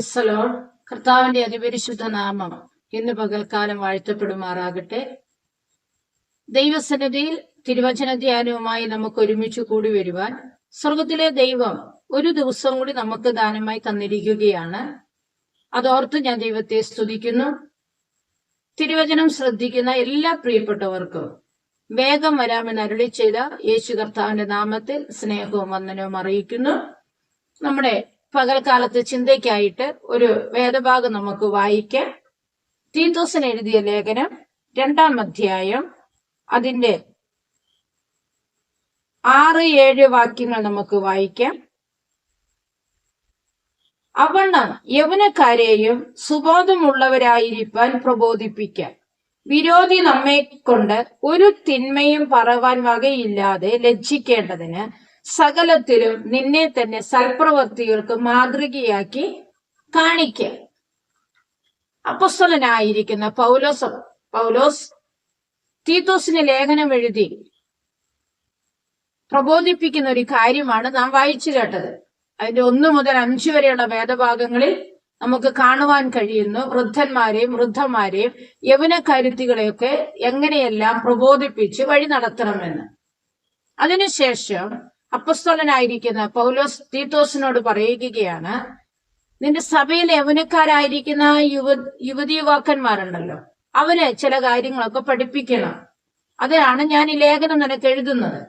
പ്രൈസലോ കർത്താവിന്റെ അതിപരിശുദ്ധ നാമം ഇന്ന് പകൽക്കാലം വാഴ്ത്തപ്പെടുമാറാകട്ടെ. ദൈവസന്നിധിയിൽ തിരുവചന ധ്യാനവുമായി നമുക്ക് ഒരുമിച്ച് കൂടി വരുവാൻ സ്വർഗത്തിലെ ദൈവം ഒരു ദിവസം കൂടി നമുക്ക് ദാനമായി തന്നിരിക്കുകയാണ്. അതോർത്ത് ഞാൻ ദൈവത്തെ സ്തുതിക്കുന്നു. തിരുവചനം ശ്രദ്ധിക്കുന്ന എല്ലാ പ്രിയപ്പെട്ടവർക്കും വേഗം വരാമെന്ന് അരുളി ചെയ്ത യേശു കർത്താവിന്റെ നാമത്തിൽ സ്നേഹവും വന്ദനവും അറിയിക്കുന്നു. നമ്മുടെ പകൽക്കാലത്ത് ചിന്തയ്ക്കായിട്ട് ഒരു വേദഭാഗം നമുക്ക് വായിക്കാം. തീത്തോസൻ എഴുതിയ ലേഖനം രണ്ടാം അധ്യായം. അതിന്റെ ആറ് ഏഴ് വാക്യങ്ങൾ നമുക്ക് വായിക്കാം. അവണ്ണം യൗവനക്കാരെയും സുബോധമുള്ളവരായിരിക്കാൻ പ്രബോധിപ്പിക്കാൻ വിരോധി നമ്മെ കൊണ്ട് ഒരു തിന്മയും പറവാൻ വകയില്ലാതെ ലജ്ജിക്കേണ്ടതിന് സകലത്തിലും നിന്നെ തന്നെ സൽപ്രവർത്തികൾക്ക് മാതൃകയാക്കി കാണിക്ക. അപ്പസ്വലനായിരിക്കുന്ന പൗലോസ് പൗലോസ് തീത്തോസിന് ലേഖനം എഴുതി പ്രബോധിപ്പിക്കുന്ന ഒരു കാര്യമാണ് നാം വായിച്ചു കേട്ടത്. അതിന്റെ ഒന്ന് മുതൽ അഞ്ചു വരെയുള്ള വേദഭാഗങ്ങളിൽ നമുക്ക് കാണുവാൻ കഴിയുന്നു വൃദ്ധന്മാരെയും വൃദ്ധന്മാരെയും യൗവനക്കരുത്തികളെയൊക്കെ എങ്ങനെയെല്ലാം പ്രബോധിപ്പിച്ച് വഴി നടത്തണമെന്ന്. അതിനുശേഷം അപ്പസ്തോലനായിരിക്കുന്ന പൗലോസ് തീത്തോസിനോട് പറയുകയാണ് നിന്റെ സഭയിൽ യവനക്കാരായിരിക്കുന്ന യുവ യുവതി യുവാക്കന്മാരുണ്ടല്ലോ. അവന് ചില കാര്യങ്ങളൊക്കെ പഠിപ്പിക്കണം. അതാണ് ഞാൻ ഈ ലേഖനം നിനക്ക് എഴുതുന്നത്.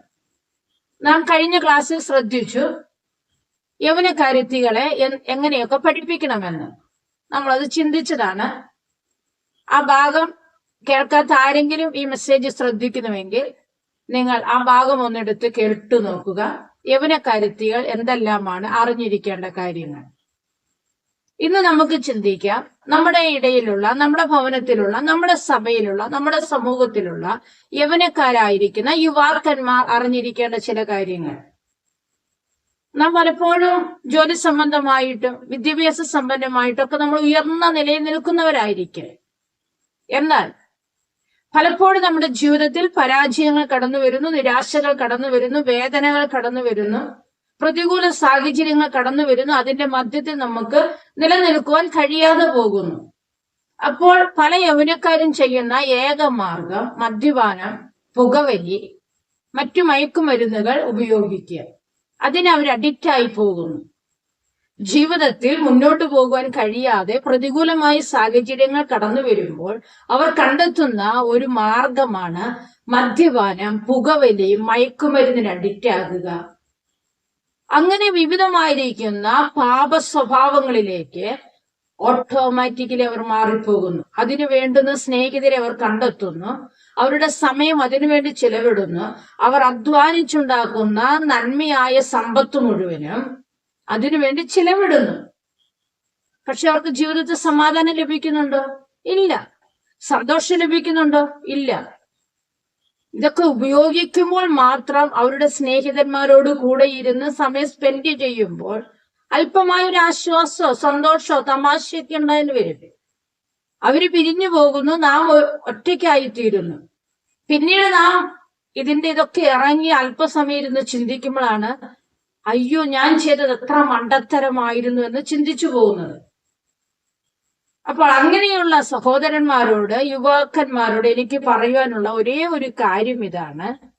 നാം കഴിഞ്ഞ ക്ലാസ്സിൽ ശ്രദ്ധിച്ചു യൗവനക്കാരുത്തികളെ എങ്ങനെയൊക്കെ പഠിപ്പിക്കണമെന്ന്. നമ്മളത് ചിന്തിച്ചതാണ്. ആ ഭാഗം കേൾക്കാത്ത ആരെങ്കിലും ഈ മെസ്സേജ് ശ്രദ്ധിക്കുന്നുവെങ്കിൽ നിങ്ങൾ ആ ഭാഗം ഒന്നെടുത്ത് കേട്ടു നോക്കുക. യൗവനക്കാരുത്തികൾ എന്തെല്ലാമാണ്? അറിഞ്ഞിരിക്കേണ്ട കാര്യങ്ങൾ. ഇന്ന് നമുക്ക് ചിന്തിക്കാം നമ്മുടെ ഇടയിലുള്ള നമ്മുടെ ഭവനത്തിലുള്ള നമ്മുടെ സഭയിലുള്ള നമ്മുടെ സമൂഹത്തിലുള്ള യവനക്കാരായിരിക്കുന്ന യുവാക്കന്മാർ അറിഞ്ഞിരിക്കേണ്ട ചില കാര്യങ്ങൾ. നാം പലപ്പോഴും ജോലി സംബന്ധമായിട്ടും വിദ്യാഭ്യാസ സമ്പന്നമായിട്ടും ഒക്കെ നമ്മൾ ഉയർന്ന നിലയിൽ നിൽക്കുന്നവരായിരിക്കും. എന്നാൽ പലപ്പോഴും നമ്മുടെ ജീവിതത്തിൽ പരാജയങ്ങൾ കടന്നു വരുന്നു നിരാശകൾ കടന്നു വരുന്നു വേദനകൾ കടന്നു വരുന്നു പ്രതികൂല സാഹചര്യങ്ങൾ കടന്നു വരുന്നു അതിന്റെ മധ്യത്തിൽ നമുക്ക് നിലനിൽക്കുവാൻ കഴിയാതെ പോകുന്നു. അപ്പോൾ പല യൗവനക്കാരും ചെയ്യുന്ന ഏക മാർഗം മദ്യപാനം പുകവലി മറ്റു മയക്കുമരുന്നുകൾ ഉപയോഗിക്കുക. അതിനവർ അഡിക്റ്റ് ആയി പോകുന്നു. ജീവിതത്തിൽ മുന്നോട്ട് പോകുവാൻ കഴിയാതെ പ്രതികൂലമായ സാഹചര്യങ്ങൾ കടന്നു വരുമ്പോൾ അവർ കണ്ടെത്തുന്ന ഒരു മാർഗമാണ് മദ്യപാനം പുകവലി മയക്കുമരുന്നിന് അഡിക്റ്റ് ആകുക. അങ്ങനെ വിവിധമായിരിക്കുന്ന പാപ സ്വഭാവങ്ങളിലേക്ക് ഓട്ടോമാറ്റിക്കലി അവർ മാറിപ്പോകുന്നു. അതിനു വേണ്ടുന്ന സ്നേഹിതരെ അവർ കണ്ടെത്തുന്നു. അവരുടെ സമയം അതിനുവേണ്ടി ചെലവിടുന്നു. അവർ അധ്വാനിച്ചുണ്ടാക്കുന്ന നന്മയായ സമ്പത്ത് മുഴുവനും അതിനുവേണ്ടി ചിലവിടുന്നു. പക്ഷെ അവർക്ക് ജീവിതത്തിൽ സമാധാനം ലഭിക്കുന്നുണ്ടോ? ഇല്ല. സന്തോഷം ലഭിക്കുന്നുണ്ടോ? ഇല്ല. ഇതൊക്കെ ഉപയോഗിക്കുമ്പോൾ മാത്രം അവരുടെ സ്നേഹിതന്മാരോട് കൂടെ ഇരുന്ന് സമയം സ്പെൻഡ് ചെയ്യുമ്പോൾ അല്പമായ ഒരു ആശ്വാസോ സന്തോഷോ തമാശയൊക്കെ ഉണ്ടായെന്ന് വരും. അവർ പിരിഞ്ഞു പോകുന്നു നാം ഒറ്റയ്ക്കായി ഒറ്റയ്ക്കായിത്തീരുന്നു. പിന്നീട് നാം ഇതിന്റെ ഇതൊക്കെ ഇറങ്ങി അല്പസമയം ഇരുന്ന് ചിന്തിക്കുമ്പോഴാണ് അയ്യോ ഞാൻ ചെയ്തത് എത്ര മണ്ടത്തരമായിരുന്നു എന്ന് ചിന്തിച്ചു പോകുന്നത്. അപ്പോൾ അങ്ങനെയുള്ള സഹോദരന്മാരോട് യുവാക്കന്മാരോട് എനിക്ക് പറയുവാനുള്ള ഒരേ ഒരു കാര്യം ഇതാണ്.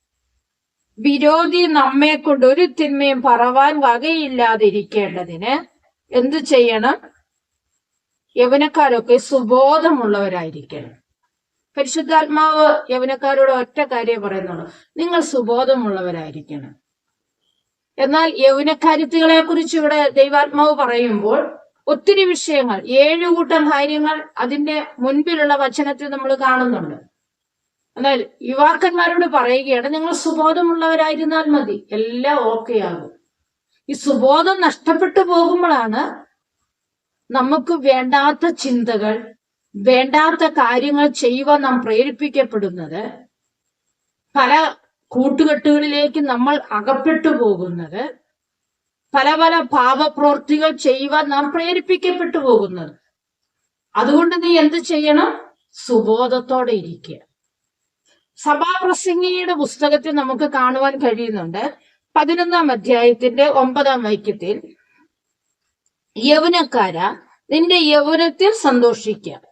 വിരോധി നമ്മെ കൊണ്ട് ഒരു തിന്മയും പറവാൻ വകയില്ലാതിരിക്കേണ്ടതിന് എന്തു ചെയ്യണം? യവനക്കാരൊക്കെ സുബോധമുള്ളവരായിരിക്കണം. പരിശുദ്ധാത്മാവ് യവനക്കാരോട് ഒറ്റ കാര്യം പറയുന്നുള്ളൂ. നിങ്ങൾ സുബോധമുള്ളവരായിരിക്കണം. എന്നാൽ യൗനക്കാര്യത്തുകളെ കുറിച്ച് ഇവിടെ ദൈവാത്മാവ് പറയുമ്പോൾ ഒത്തിരി വിഷയങ്ങൾ ഏഴു കൂട്ടം കാര്യങ്ങൾ അതിന്റെ മുൻപിലുള്ള വചനത്തിൽ നമ്മൾ കാണുന്നുണ്ട്. എന്നാൽ യുവാക്കന്മാരോട് പറയുകയാണ് നിങ്ങൾ സുബോധമുള്ളവരായിരുന്നാൽ മതി എല്ലാം ഓക്കെ ആകും. ഈ സുബോധം നഷ്ടപ്പെട്ടു പോകുമ്പോഴാണ് നമുക്ക് വേണ്ടാത്ത ചിന്തകൾ വേണ്ടാത്ത കാര്യങ്ങൾ ചെയ്യുവാൻ നാം പ്രേരിപ്പിക്കപ്പെടുന്നത്. പല കൂട്ടുകെട്ടുകളിലേക്ക് നമ്മൾ അകപ്പെട്ടു പോകുന്നത്. പല പല പാപപ്രവൃത്തികൾ ചെയ്യുവാൻ നാം പ്രേരിപ്പിക്കപ്പെട്ടു പോകുന്നത്. അതുകൊണ്ട് നീ എന്ത് ചെയ്യണം? സുബോധത്തോടെ ഇരിക്കുക. സഭാപ്രസംഗിയുടെ പുസ്തകത്തിൽ നമുക്ക് കാണുവാൻ കഴിയുന്നുണ്ട്. പതിനൊന്നാം അധ്യായത്തിന്റെ ഒമ്പതാം വാക്യത്തിൽ യൗവനക്കാര നിന്റെ യൗവനത്തിൽ സന്തോഷിക്കുക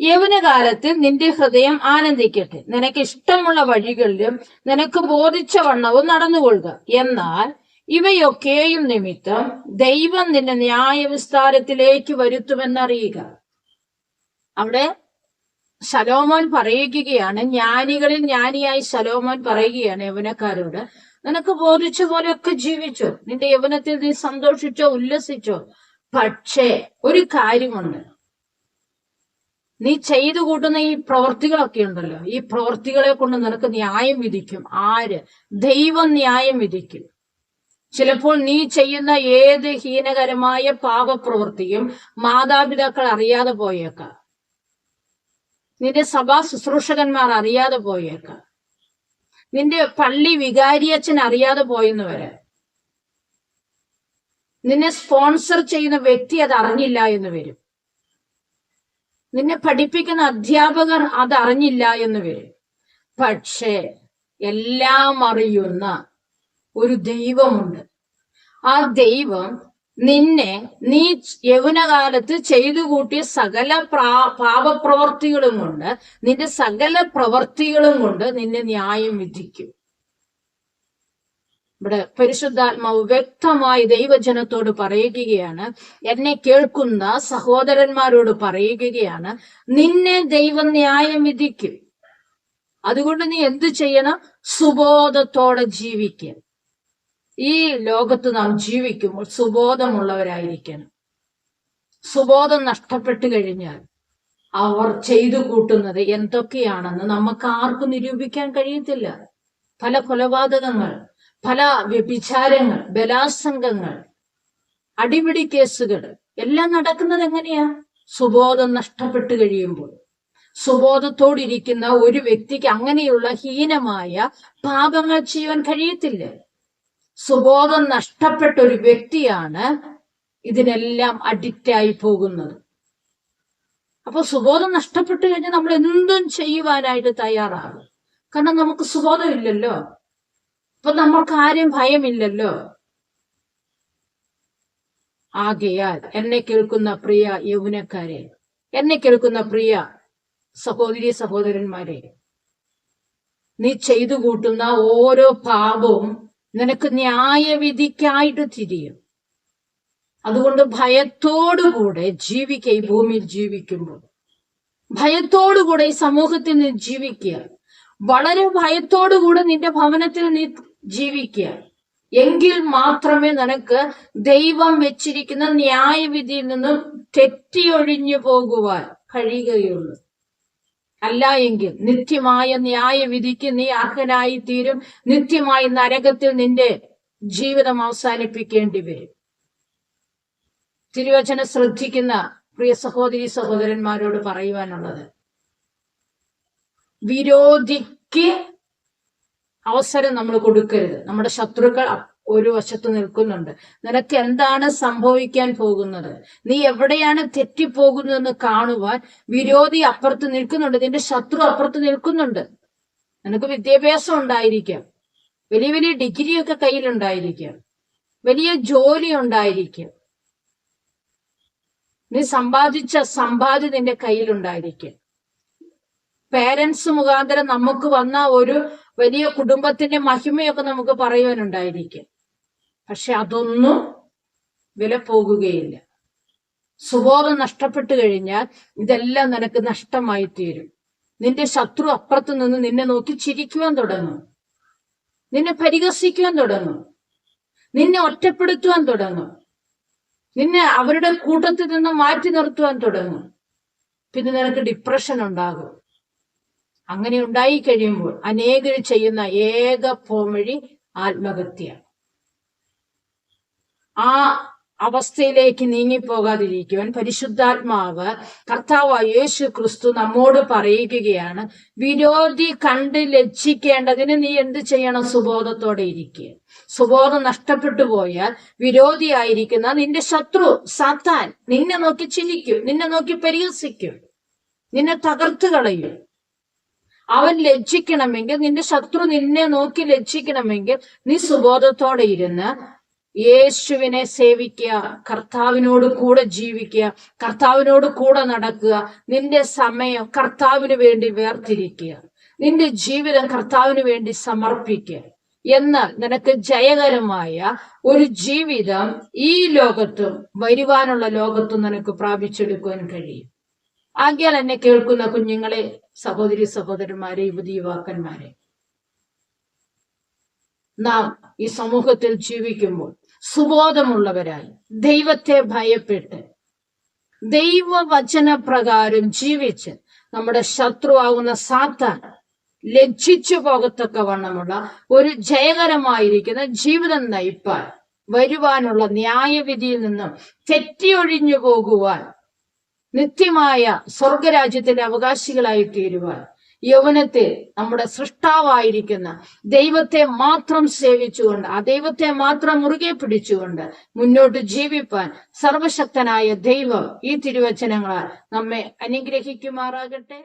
യൗവനകാലത്തിൽ നിന്റെ ഹൃദയം ആനന്ദിക്കട്ടെ. നിനക്ക് ഇഷ്ടമുള്ള വഴികളിലും നിനക്ക് ബോധിച്ച വണ്ണവും നടന്നുകൊള്ളുക. എന്നാൽ ഇവയൊക്കെയും നിമിത്തം ദൈവം നിന്നെ ന്യായവിസ്താരത്തിലേക്ക് വരുത്തുമെന്നറിയുക. അവിടെ ശലോമോൻ പറയുകയാണ് ജ്ഞാനികളിൽ ജ്ഞാനിയായി ശലോമോൻ പറയുകയാണ് യൗവനക്കാരോട് നിനക്ക് ബോധിച്ച പോലെയൊക്കെ ജീവിച്ചോ? നിന്റെ യൗവനത്തിൽ നീ സന്തോഷിച്ചോ? ഉല്ലസിച്ചോ? പക്ഷേ ഒരു കാര്യമുണ്ട്. നീ ചെയ്തു കൂട്ടുന്ന ഈ പ്രവർത്തികളൊക്കെ ഉണ്ടല്ലോ. ഈ പ്രവർത്തികളെ കൊണ്ട് നിനക്ക് ന്യായം വിധിക്കും. ആര്? ദൈവം ന്യായം വിധിക്കും. ചിലപ്പോൾ നീ ചെയ്യുന്ന ഏത് ഹീനകരമായ പാപപ്രവൃത്തിയും മാതാപിതാക്കൾ അറിയാതെ പോയേക്കാം. നിന്റെ സഭാ ശുശ്രൂഷകന്മാർ അറിയാതെ പോയേക്കാം. നിന്റെ പള്ളി വികാരിയച്ഛൻ അറിയാതെ പോയെന്ന് വരെ. നിന്നെ സ്പോൺസർ ചെയ്യുന്ന വ്യക്തി അത് അറിഞ്ഞില്ല എന്ന് വരും. നിന്നെ പഠിപ്പിക്കുന്ന അധ്യാപകർ അതറിഞ്ഞില്ല എന്ന് വരും. പക്ഷേ എല്ലാം അറിയുന്ന ഒരു ദൈവമുണ്ട്. ആ ദൈവം നിന്നെ നീ യൗവനകാലത്ത് ചെയ്തു കൂട്ടിയ സകല പ്രാ പാപപ്രവർത്തികളും കൊണ്ട് നിന്റെ സകല പ്രവർത്തികളും കൊണ്ട് നിന്നെ ന്യായം വിധിക്കും. ഇവിടെ പരിശുദ്ധാത്മാവ് വ്യക്തമായി ദൈവജനത്തോട് പറയുകയാണ് എന്നെ കേൾക്കുന്ന സഹോദരന്മാരോട് പറയുകയാണ് നിന്നെ ദൈവം ന്യായം വിധിക്കും. അതുകൊണ്ട് നീ എന്ത് ചെയ്യണം? സുബോധത്തോടെ ജീവിക്കുക. ഈ ലോകത്ത് നാം ജീവിക്കുമ്പോൾ സുബോധമുള്ളവരായിരിക്കണം. സുബോധം നഷ്ടപ്പെട്ടു കഴിഞ്ഞാൽ അവർ ചെയ്തു കൂട്ടുന്നത് എന്തൊക്കെയാണെന്ന് നമുക്ക് ആർക്കും നിരൂപിക്കാൻ കഴിയത്തില്ല. പല കൊലപാതകങ്ങൾ പല വ്യഭിചാരങ്ങൾ ബലാസംഗങ്ങൾ അടിപിടി കേസുകൾ എല്ലാം നടക്കുന്നത് എങ്ങനെയാ? സുബോധം നഷ്ടപ്പെട്ടു കഴിയുമ്പോൾ. സുബോധത്തോടിരിക്കുന്ന ഒരു വ്യക്തിക്ക് അങ്ങനെയുള്ള ഹീനമായ പാപങ്ങൾ ചെയ്യുവാൻ കഴിയത്തില്ല. സുബോധം നഷ്ടപ്പെട്ട ഒരു വ്യക്തിയാണ് ഇതിനെല്ലാം അഡിക്റ്റ് ആയി പോകുന്നത്. അപ്പൊ സുബോധം നഷ്ടപ്പെട്ടു കഴിഞ്ഞാൽ നമ്മൾ എന്തും ചെയ്യുവാനായിട്ട് തയ്യാറാകും. കാരണം നമുക്ക് സുബോധമില്ലല്ലോ അപ്പൊ നമ്മൾക്ക് ആരും ഭയമില്ലല്ലോ? ആകയാൽ എന്നെ കേൾക്കുന്ന പ്രിയ യൗവനക്കാരെ എന്നെ കേൾക്കുന്ന പ്രിയ സഹോദരി സഹോദരന്മാരെ നീ ചെയ്തു കൂട്ടുന്ന ഓരോ പാപവും നിനക്ക് ന്യായവിധിക്കായിട്ട് തിരിയും. അതുകൊണ്ട് ഭയത്തോടുകൂടെ ജീവിക്കുക ഈ ഭൂമിയിൽ ജീവിക്കുമ്പോൾ. ഭയത്തോടുകൂടെ ഈ സമൂഹത്തിൽ നീ ജീവിക്കുക. വളരെ ഭയത്തോടുകൂടെ നിന്റെ ഭവനത്തിൽ നീ ജീവിക്കുക എങ്കിൽ മാത്രമേ നിനക്ക് ദൈവം വെച്ചിരിക്കുന്ന ന്യായവിധിയിൽ നിന്നും തെറ്റിയൊഴിഞ്ഞു പോകുവാൻ കഴിയുകയുള്ളൂ. അല്ല എങ്കിൽ നിത്യമായ ന്യായവിധിക്ക് നീ അർഹനായി തീരും നിത്യമായി നരകത്തിൽ നിന്റെ ജീവിതം അവസാനിപ്പിക്കേണ്ടി വരും. തിരുവചനം ശ്രദ്ധിക്കുന്ന പ്രിയ സഹോദരി സഹോദരന്മാരോട് പറയുവാനുള്ളത് വിരോധിക്ക് അവസരം നമ്മൾ കൊടുക്കരുത്. നമ്മുടെ ശത്രുക്കൾ ഒരു വശത്ത് നിൽക്കുന്നുണ്ട്. നിനക്ക് എന്താണ് സംഭവിക്കാൻ പോകുന്നത്? നീ എവിടെയാണ് തെറ്റിപ്പോകുന്നതെന്ന് കാണുവാൻ വിരോധി അപ്പുറത്ത് നിൽക്കുന്നുണ്ട്. നിന്റെ ശത്രു അപ്പുറത്ത് നിൽക്കുന്നുണ്ട്. നിനക്ക് വിദ്യാഭ്യാസം ഉണ്ടായിരിക്കാം. വലിയ വലിയ ഡിഗ്രിയൊക്കെ കയ്യിലുണ്ടായിരിക്കാം. വലിയ ജോലി ഉണ്ടായിരിക്കും. നീ സമ്പാദിച്ച സമ്പാദ്യം നിന്റെ കയ്യിലുണ്ടായിരിക്കും. പേരൻസ് മുഖാന്തരം നമുക്ക് വന്ന ഒരു വലിയ കുടുംബത്തിന്റെ മഹിമയൊക്കെ നമുക്ക് പറയുവാനുണ്ടായിരിക്കും. പക്ഷെ അതൊന്നും വില പോകുകയില്ല. സുബോധം നഷ്ടപ്പെട്ടു കഴിഞ്ഞാൽ ഇതെല്ലാം നിനക്ക് നഷ്ടമായി തീരും. നിന്റെ ശത്രു അപ്പുറത്ത് നിന്ന് നിന്നെ നോക്കി ചിരിക്കുവാൻ തുടങ്ങും. നിന്നെ പരിഹസിക്കുവാൻ തുടങ്ങും. നിന്നെ ഒറ്റപ്പെടുത്തുവാൻ തുടങ്ങും. നിന്നെ അവരുടെ കൂട്ടത്തിൽ നിന്ന് മാറ്റി നിർത്തുവാൻ തുടങ്ങും. പിന്നെ നിനക്ക് ഡിപ്രഷൻ ഉണ്ടാകും. അങ്ങനെ ഉണ്ടായി കഴിയുമ്പോൾ അനേകർ ചെയ്യുന്ന ഏക പോംവഴി ആത്മഹത്യ. ആ അവസ്ഥയിലേക്ക് നീങ്ങിപ്പോകാതിരിക്കുവാൻ പരിശുദ്ധാത്മാവ് കർത്താവ് യേശു ക്രിസ്തു നമ്മോട് പറയുകയാണ് വിരോധി കണ്ട് ലജ്ജിക്കേണ്ടതിന് നീ എന്ത് ചെയ്യണം? സുബോധത്തോടെ ഇരിക്കുക സുബോധം നഷ്ടപ്പെട്ടു പോയാൽ വിരോധിയായിരിക്കുന്ന നിന്റെ ശത്രു സാത്താൻ നിന്നെ നോക്കി ചിരിക്കും നിന്നെ നോക്കി പരിഹസിക്കും നിന്നെ തകർത്തു കളയും. അവൻ ലജ്ജിക്കണമെങ്കിൽ നിന്റെ ശത്രു നിന്നെ നോക്കി ലജ്ജിക്കണമെങ്കിൽ നീ സുബോധത്തോടെ ഇരുന്ന് യേശുവിനെ സേവിക്കുക കർത്താവിനോട് കൂടെ ജീവിക്കുക കർത്താവിനോട് കൂടെ നടക്കുക നിന്റെ സമയം കർത്താവിന് വേണ്ടി വേർതിരിക്കുക നിന്റെ ജീവിതം കർത്താവിന് വേണ്ടി സമർപ്പിക്കുക. എന്നാൽ നിനക്ക് ജയകരമായ ഒരു ജീവിതം ഈ ലോകത്തും വരുവാനുള്ള ലോകത്തും നിനക്ക് പ്രാപിച്ചെടുക്കുവാൻ കഴിയും. ആകിയാൽ എന്നെ കേൾക്കുന്ന കുഞ്ഞുങ്ങളെ സഹോദരി സഹോദരന്മാരെ യുവതി യുവാക്കന്മാരെ. നാം ഈ സമൂഹത്തിൽ ജീവിക്കുമ്പോൾ സുബോധമുള്ളവരായി ദൈവത്തെ ഭയപ്പെട്ട് ദൈവവചന പ്രകാരം ജീവിച്ച് നമ്മുടെ ശത്രുവാകുന്ന സാത്താൻ ലജ്ജിച്ചു പോകത്തക്കവണ്ണമുള്ള ഒരു ജയകരമായിരിക്കുന്ന ജീവിതം നയിപ്പാൻ വരുവാനുള്ള ന്യായവിധിയിൽ നിന്നും തെറ്റിയൊഴിഞ്ഞു പോകുവാൻ നിത്യമായ സ്വർഗരാജ്യത്തിന്റെ അവകാശികളായി തീരുവാൻ യൗവനത്തെ നമ്മുടെ സൃഷ്ടാവായിരിക്കുന്ന ദൈവത്തെ മാത്രം സേവിച്ചുകൊണ്ട് ആ ദൈവത്തെ മാത്രം മുറുകെ പിടിച്ചുകൊണ്ട് മുന്നോട്ട് ജീവിപ്പാൻ സർവശക്തനായ ദൈവം ഈ തിരുവചനങ്ങളാൽ നമ്മെ അനുഗ്രഹിക്കുമാറാകട്ടെ.